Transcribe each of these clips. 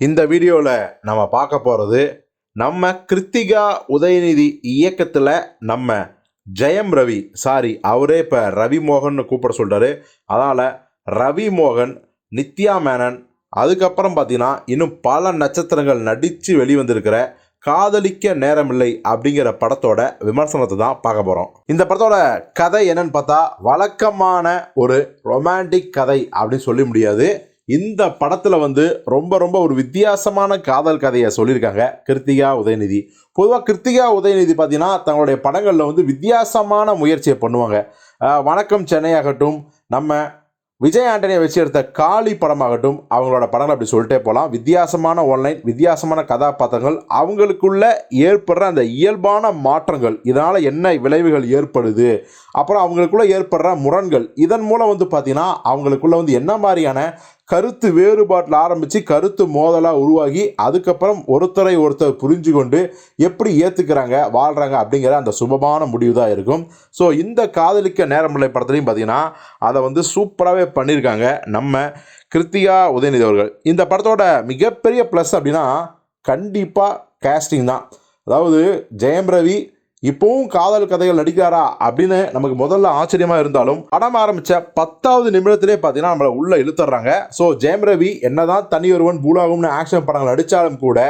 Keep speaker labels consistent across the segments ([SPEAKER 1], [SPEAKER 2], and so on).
[SPEAKER 1] இந்த வீடியோவில் நம்ம பார்க்க போகிறது நம்ம கிருத்திகா உதயநிதி இயக்கத்தில் நம்ம ஜெயம் ரவி சாரி அவரே இப்போ ரவி மோகன் கூப்பிட சொல்கிறாரு அதனால் ரவி மோகன் நித்யா மேனன் அதுக்கப்புறம் பார்த்தீங்கன்னா இன்னும் பல நட்சத்திரங்கள் நடித்து வெளிவந்திருக்கிற காதலிக்க நேரமில்லை அப்படிங்கிற படத்தோட விமர்சனத்தை தான் பார்க்க போகிறோம் இந்த படத்தோட கதை என்னன்னு பார்த்தா வழக்கமான ஒரு ரொமான்டிக் கதை அப்படின்னு சொல்ல முடியாது. இந்த படத்தில் வந்து ரொம்ப ரொம்ப ஒரு வித்தியாசமான காதல் கதையை சொல்லியிருக்காங்க. கிருத்திகா உதயநிதி. பொதுவாக கிருத்திகா உதயநிதி பார்த்தீங்கன்னா தங்களுடைய படங்களில் வந்து வித்தியாசமான முயற்சியை பண்ணுவாங்க. வணக்கம் சென்னை ஆகட்டும் நம்ம விஜய் ஆண்டனியை வச்சு எடுத்த காளி படமாகட்டும் அவங்களோட படங்கள் அப்படி சொல்லிட்டே போகலாம் வித்தியாசமான ஒன்லைன் வித்தியாசமான கதாபாத்திரங்கள் அவங்களுக்குள்ள ஏற்படுற அந்த இயல்பான மாற்றங்கள் இதனால் என்ன விளைவுகள் ஏற்படுது அப்புறம் அவங்களுக்குள்ள ஏற்படுற முரண்கள் இதன் மூலம் வந்து பார்த்திங்கன்னா அவங்களுக்குள்ள வந்து என்ன மாதிரியான கருத்து வேறுபாட்டில் ஆரம்பித்து கருத்து மோதலாக உருவாகி அதுக்கப்புறம் ஒருத்தரை ஒருத்தர் புரிஞ்சு கொண்டு எப்படி ஏற்றுக்கிறாங்க வாழ்கிறாங்க அப்படிங்கிற அந்த சுபமான முடிவு தான் இருக்கும். ஸோ இந்த காதலிக்க நேரமில்லை படத்துலையும் பார்த்தீங்கன்னா அதை வந்து சூப்பராகவே பண்ணியிருக்காங்க நம்ம கிருத்திகா உதயநிதி அவர்கள். இந்த படத்தோட மிகப்பெரிய ப்ளஸ் அப்படின்னா கண்டிப்பாக கேஸ்டிங் தான். அதாவது ஜெயம் ரவி இப்போவும் காதல் கதைகள் நடிக்கிறாரா அப்படின்னு நமக்கு முதல்ல ஆச்சரியமா இருந்தாலும் படம் ஆரம்பிச்ச பத்தாவது நிமிடத்திலே பார்த்தீங்கன்னா நம்மளை உள்ள இழுத்துறாங்க. ஸோ ஜெயம் ரவி என்னதான் தனி ஒருவன் பூலாகும்னு ஆக்ஷன் படங்கள் நடித்தாலும் கூட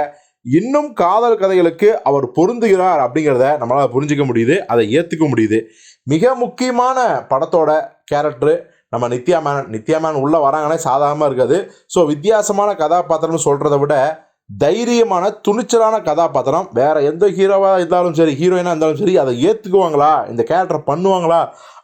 [SPEAKER 1] இன்னும் காதல் கதைகளுக்கு அவர் பொருந்துகிறார் அப்படிங்கிறத நம்மளால் புரிஞ்சிக்க முடியுது அதை ஏற்றுக்க முடியுது. மிக முக்கியமான படத்தோட கேரக்டரு நம்ம நித்யா மேனன் நித்யா மேனன் உள்ளே வராங்கன்னே சாதாரணமாக இருக்காது. ஸோ வித்தியாசமான கதாபாத்திரம்னு சொல்கிறத விட தைரியமான துணிச்சலான கதாபாத்திரம். வேற எந்த ஹீரோவாக இருந்தாலும் சரி ஹீரோயினாக இருந்தாலும் சரி அதை ஏற்றுக்குவாங்களா இந்த கேரக்டர் பண்ணுவாங்களா?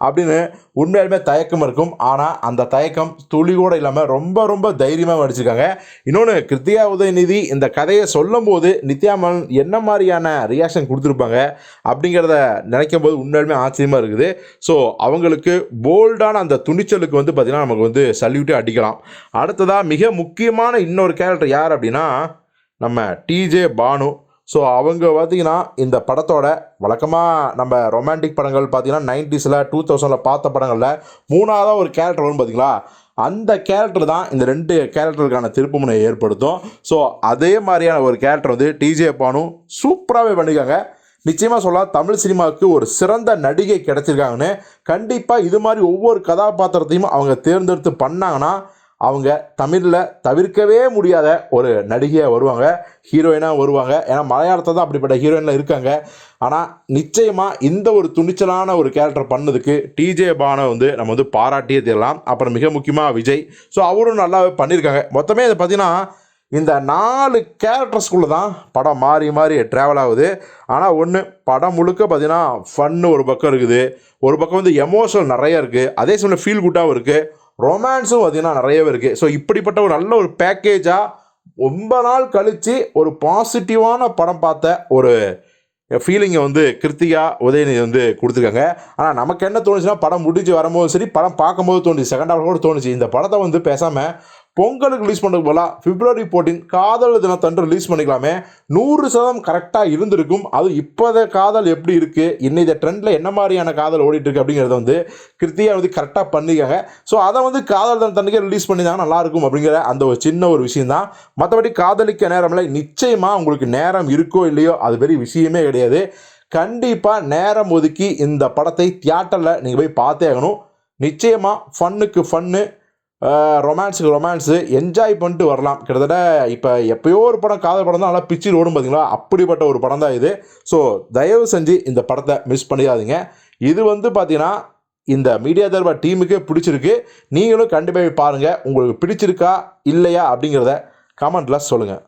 [SPEAKER 1] அப்படின்னு உண்மையாலுமே தயக்கம் இருக்கும். ஆனால் அந்த தயக்கம் துளி கூட இல்லாமல் ரொம்ப ரொம்ப தைரியமாக நடிச்சிருக்காங்க. இன்னொன்று கிருத்தியா உதயநிதி இந்த கதையை சொல்லும் போது நித்யாமன் என்ன மாதிரியான ரியாக்ஷன் கொடுத்துருப்பாங்க அப்படிங்கிறத நினைக்கும் போது உண்மையாலுமே ஆச்சரியமாக இருக்குது. ஸோ அவங்களுக்கு போல்டான அந்த துணிச்சலுக்கு வந்து பார்த்திங்கன்னா நமக்கு வந்து சல்யூட்டே அடிக்கலாம். அடுத்ததாக மிக முக்கியமான இன்னொரு கேரக்டர் யார் அப்படின்னா நம்ம டிஜே பானு. ஸோ அவங்க பார்த்தீங்கன்னா இந்த படத்தோட வழக்கமாக நம்ம ரொமான்டிக் படங்கள் பார்த்திங்கன்னா நைன்டிஸில் டூ தௌசண்டில் பார்த்த படங்களில் மூணாவதாக ஒரு கேரக்டர் வரும் பார்த்தீங்களா அந்த கேரக்டர் தான் இந்த ரெண்டு கேரக்டருக்கான திருப்புமுனை ஏற்படுத்தும். ஸோ அதே மாதிரியான ஒரு கேரக்டர் வந்து டிஜே பானு சூப்பராகவே பண்ணியிருக்காங்க நிச்சயமாக சொல்லலாம் தமிழ் சினிமாவுக்கு ஒரு சிறந்த நடிகை கிடச்சிருக்காங்கன்னு கண்டிப்பாக இது மாதிரி ஒவ்வொரு கதாபாத்திரத்தையும் அவங்க தேர்ந்தெடுத்து பண்ணாங்கன்னா அவங்க தமிழில் தவிர்க்கவே முடியாத ஒரு நடிகையாக வருவாங்க ஹீரோயினாக வருவாங்க. ஏன்னா மலையாளத்தில் தான் அப்படிப்பட்ட ஹீரோயினில் இருக்காங்க. ஆனால் நிச்சயமாக இந்த ஒரு துணிச்சலான ஒரு கேரக்டர் பண்ணதுக்கு டிஜே பானை வந்து நம்ம வந்து பாராட்டியே தெரியலாம் அப்புறம் மிக முக்கியமாக விஜய். ஸோ அவரும் நல்லாவே பண்ணியிருக்காங்க. மொத்தமே இதை பார்த்தீங்கன்னா இந்த நாலு கேரக்டர்ஸ்குள்ளே தான் படம் மாறி மாறி ட்ராவல் ஆகுது. ஆனால் ஒன்று படம் முழுக்க பார்த்தீங்கன்னா ஃபன்னு ஒரு பக்கம் இருக்குது. ஒரு பக்கம் வந்து எமோஷனல் நிறைய இருக்குது அதே சமயம் ஃபீல் குட்டாகவும் இருக்குது ரொமான்ஸும் பார்த்தீங்கன்னா நிறையவே இருக்குது ஸோ இப்படிப்பட்ட ஒரு நல்ல ஒரு பேக்கேஜாக ரொம்ப நாள் கழித்து ஒரு பாசிட்டிவான படம் பார்த்த ஒரு ஃபீலிங்கை வந்து கிருத்திகா உதயநிதி வந்து கொடுத்துருக்காங்க. ஆனால் நமக்கு என்ன தோணுச்சுன்னா படம் முடிஞ்சு வரும்போது சரி படம் பார்க்கும்போது தோணுச்சு. செகண்ட் ஹாஃப் கூட தோணுச்சு. இந்த படத்தை வந்து பேசாமல் பொங்கலுக்கு ரிலீஸ் பண்ணுறது போல பிப்ரவரி ஃபோர்டீன் காதல் தினத்தன்று ரிலீஸ் பண்ணிக்கலாமே. நூறு சதம் கரெக்டாக இருந்திருக்கும். அது இப்போத காதல் எப்படி இருக்குது இன்னைய ட்ரெண்டில் என்ன மாதிரியான காதல் ஓடிட்டுருக்கு அப்படிங்கிறத வந்து கிருத்தியா வந்து கரெக்டாக பண்ணிக்காங்க ஸோ அதை வந்து காதல் தினத்தன்னைக்கே ரிலீஸ் பண்ணியிருந்தாங்க நல்லா இருக்கும் அப்படிங்கிற அந்த ஒரு சின்ன ஒரு விஷயம் தான் மற்றபடி காதலிக்க நேரம்ல நிச்சயமாக உங்களுக்கு நேரம் இருக்கோ இல்லையோ அது பெரிய விஷயமே கிடையாது. கண்டிப்பாக நேரம் ஒதுக்கி இந்த படத்தை தியேட்டரில் நீங்கள் போய் பார்த்தே ஆகணும். நிச்சயமாக ஃபன்னுக்கு ஃபன்னு ரொமான்ஸுக்கு ரொமான்ஸு என்ஜாய் பண்ணிட்டு வரலாம். கிட்டத்தட்ட இப்போ எப்போயோ ஒரு படம் காதல் படம் தான் நல்லா பிச்சு ஓடும் பார்த்தீங்களா அப்படிப்பட்ட ஒரு படம் தான் இது. ஸோ தயவு செஞ்சு இந்த படத்தை மிஸ் பண்ணிடாதீங்க. இது வந்து பார்த்தீங்கன்னா இந்த மீடியா தர்பா டீமுக்கே பிடிச்சிருக்கு. நீங்களும் கண்டிப்பாக பாருங்கள் உங்களுக்கு பிடிச்சிருக்கா இல்லையா அப்படிங்கிறத கமெண்ட்டில் சொல்லுங்கள்